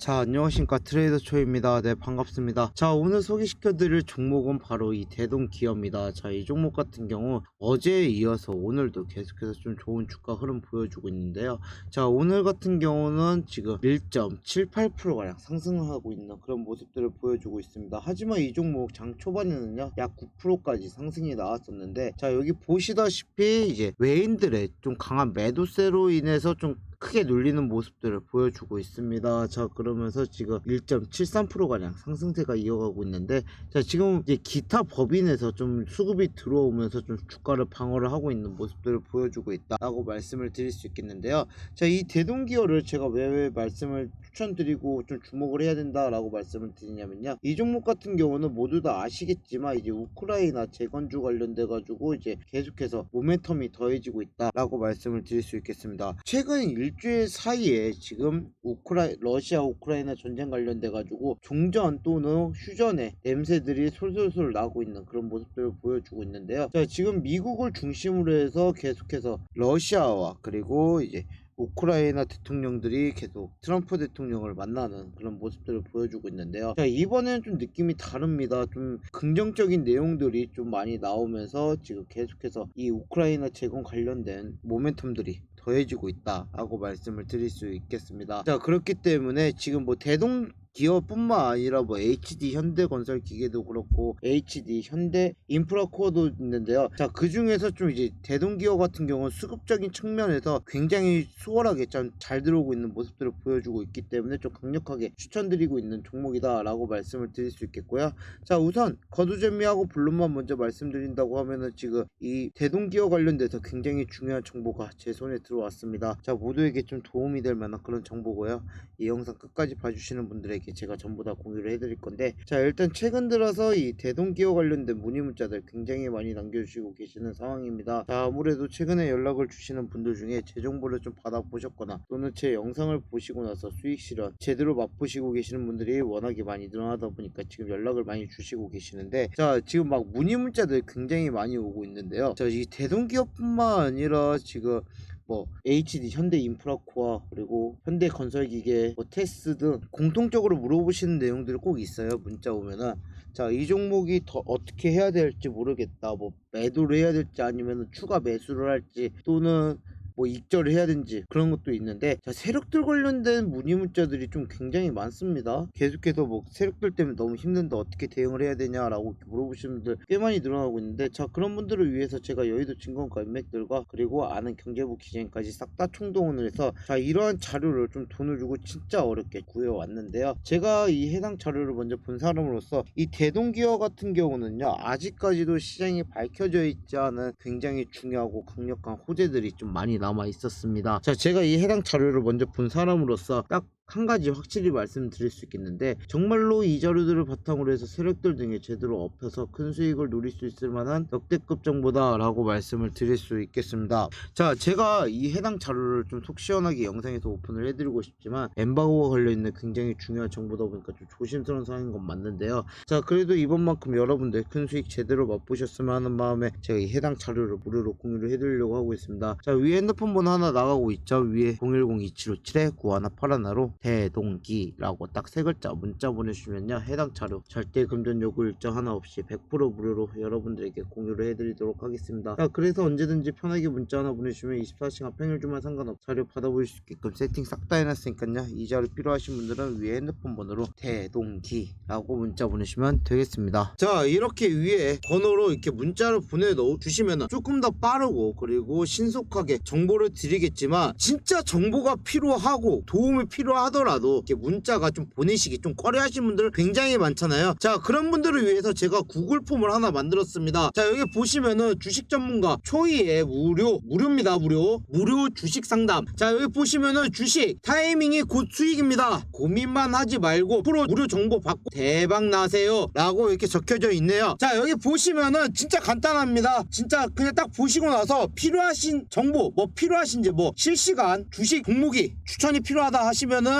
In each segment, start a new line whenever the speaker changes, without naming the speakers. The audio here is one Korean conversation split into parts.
자 안녕하십니까. 트레이더 초입니다. 네 반갑습니다. 자 오늘 소개시켜 드릴 종목은 바로 이 대동기업입니다. 자 이 종목 같은 경우 어제에 이어서 오늘도 계속해서 좀 좋은 주가 흐름 보여주고 있는데요. 자 오늘 같은 경우는 지금 1.78%가량 상승을 하고 있는 그런 모습들을 보여주고 있습니다. 하지만 이 종목 장 초반에는요 약 9%까지 상승이 나왔었는데 자 여기 보시다시피 이제 외인들의 좀 강한 매도세로 인해서 좀 크게 눌리는 모습들을 보여주고 있습니다. 자 그러면서 지금 1.73%가량 상승세가 이어가고 있는데 자 지금 이제 기타 법인에서 좀 수급이 들어오면서 좀 주가를 방어를 하고 있는 모습들을 보여주고 있다라고 말씀을 드릴 수 있겠는데요. 자 이 대동기어를 제가 왜왜 말씀을 추천드리고 좀 주목을 해야 된다라고 말씀을 드리냐면요. 이 종목 같은 경우는 모두 다 아시겠지만 이제 우크라이나 재건주 관련돼 가지고 이제 계속해서 모멘텀이 더해지고 있다라고 말씀을 드릴 수 있겠습니다. 최근 일주일 사이에 지금 우크라 러시아 우크라이나 전쟁 관련돼 가지고 종전 또는 휴전의 냄새들이 솔솔솔 나고 있는 그런 모습들을 보여주고 있는데요. 자, 지금 미국을 중심으로 해서 계속해서 러시아와 그리고 이제 우크라이나 대통령들이 계속 트럼프 대통령을 만나는 그런 모습들을 보여주고 있는데요. 자, 이번에는 좀 느낌이 다릅니다. 좀 긍정적인 내용들이 좀 많이 나오면서 지금 계속해서 이 우크라이나 재건 관련된 모멘텀들이 더해지고 있다라고 말씀을 드릴 수 있겠습니다. 자, 그렇기 때문에 지금 뭐 대동 기업뿐만 아니라 뭐 HD 현대건설 기계도 그렇고 HD 현대 인프라코어도 있는데요. 자, 그 중에서 좀 이제 대동기업 같은 경우는 수급적인 측면에서 굉장히 수월하게 좀잘 들어오고 있는 모습들을 보여주고 있기 때문에 좀 강력하게 추천드리고 있는 종목이다라고 말씀을 드릴 수 있겠고요. 자, 우선 거두절미하고 블룸만 먼저 말씀드린다고 하면은 지금 이 대동기업 관련돼서 굉장히 중요한 정보가 제 손에 들어왔습니다. 자, 모두에게 좀 도움이 될 만한 그런 정보고요. 이 영상 끝까지 봐주시는 분들에게 제가 전부 다 공유를 해드릴 건데 자 일단 최근 들어서 이 대동기업 관련된 문의 문자들 굉장히 많이 남겨주시고 계시는 상황입니다. 자 아무래도 최근에 연락을 주시는 분들 중에 제 정보를 좀 받아보셨거나 또는 제 영상을 보시고 나서 수익 실현 제대로 맛보시고 계시는 분들이 워낙에 많이 늘어나다 보니까 지금 연락을 많이 주시고 계시는데 자 지금 막 문의 문자들 굉장히 많이 오고 있는데요. 자 이 대동기업뿐만 아니라 지금 뭐 HD 현대 인프라코어 그리고 현대 건설기계 뭐 테스 등 공통적으로 물어보시는 내용들이 꼭 있어요 문자 오면은. 자 이 종목이 더 어떻게 해야 될지 모르겠다 뭐 매도를 해야 될지 아니면 추가 매수를 할지 또는 뭐 익절을 해야 되는지 그런 것도 있는데 자 세력들 관련된 문의 문자들이 좀 굉장히 많습니다. 계속해서 뭐 세력들 때문에 너무 힘든데 어떻게 대응을 해야 되냐라고 물어보시는 분들 꽤 많이 늘어나고 있는데 자 그런 분들을 위해서 제가 여의도 증권가 인맥들과 그리고 아는 경제부 기재인까지 싹 다 총동원을 해서 자 이러한 자료를 좀 돈을 주고 진짜 어렵게 구해왔는데요. 제가 이 해당 자료를 먼저 본 사람으로서 이 대동기업 같은 경우는요 아직까지도 시장이 밝혀져 있지 않은 굉장히 중요하고 강력한 호재들이 좀 많이 남아 있었습니다. 자, 제가 이 해당 자료를 먼저 본 사람으로서 딱 한 가지 확실히 말씀드릴 수 있겠는데 정말로 이 자료들을 바탕으로 해서 세력들 등에 제대로 업혀서 큰 수익을 누릴 수 있을 만한 역대급 정보다 라고 말씀을 드릴 수 있겠습니다. 자, 제가 이 해당 자료를 좀 속 시원하게 영상에서 오픈을 해드리고 싶지만 엠바고와 관련있는 굉장히 중요한 정보다 보니까 좀 조심스러운 상황인 건 맞는데요. 자, 그래도 이번만큼 여러분들 큰 수익 제대로 맛보셨으면 하는 마음에 제가 이 해당 자료를 무료로 공유를 해드리려고 하고 있습니다. 자, 위에 핸드폰 번호 하나 나가고 있죠. 위에 010-2757-9181로 대동기라고 딱 세 글자 문자 보내주시면요. 해당 자료 절대 금전 요구 일정 하나 없이 100% 무료로 여러분들에게 공유를 해드리도록 하겠습니다. 자, 그래서 언제든지 편하게 문자 하나 보내주시면 24시간 평일 주말 상관없이 자료 받아보실 수 있게끔 세팅 싹 다 해놨으니까요. 이 자료 필요하신 분들은 위에 핸드폰 번호로 대동기라고 문자 보내시면 되겠습니다. 자, 이렇게 위에 번호로 이렇게 문자를 보내 주시면 조금 더 빠르고 그리고 신속하게 정보를 드리겠지만 진짜 정보가 필요하고 도움이 필요하 더라도 이렇게 문자가 좀 보내시기 좀 꺼려 하시는 분들 굉장히 많잖아요. 자, 그런 분들을 위해서 제가 구글 폼을 하나 만들었습니다. 자, 여기 보시면은 주식 전문가 초이의 무료 무료입니다. 무료 무료 주식 상담. 자, 여기 보시면은 주식 타이밍이 곧 수익입니다. 고민만 하지 말고 프로 무료 정보 받고 대박 나세요. 라고 이렇게 적혀져 있네요. 자, 여기 보시면은 진짜 간단합니다. 진짜 그냥 딱 보시고 나서 필요하신 정보 뭐 필요하신지 뭐 실시간 주식 종목이 추천이 필요하다 하시면은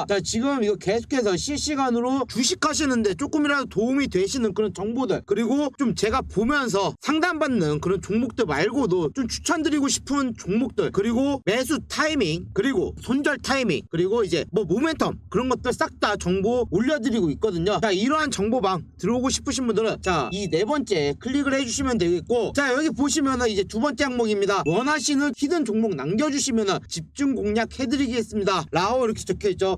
자 지금 이거 계속해서 실시간으로 주식하시는데 조금이라도 도움이 되시는 그런 정보들 그리고 좀 제가 보면서 상담받는 그런 종목들 말고도 좀 추천드리고 싶은 종목들 그리고 매수 타이밍 그리고 손절 타이밍 그리고 이제 뭐 모멘텀 그런 것들 싹 다 정보 올려드리고 있거든요. 자 이러한 정보방 들어오고 싶으신 분들은 자 이 네 번째 클릭을 해주시면 되겠고 자 여기 보시면은 이제 두 번째 항목입니다. 원하시는 히든 종목 남겨주시면은 집중 공략 해드리겠습니다. 라오 이렇게 적혀있죠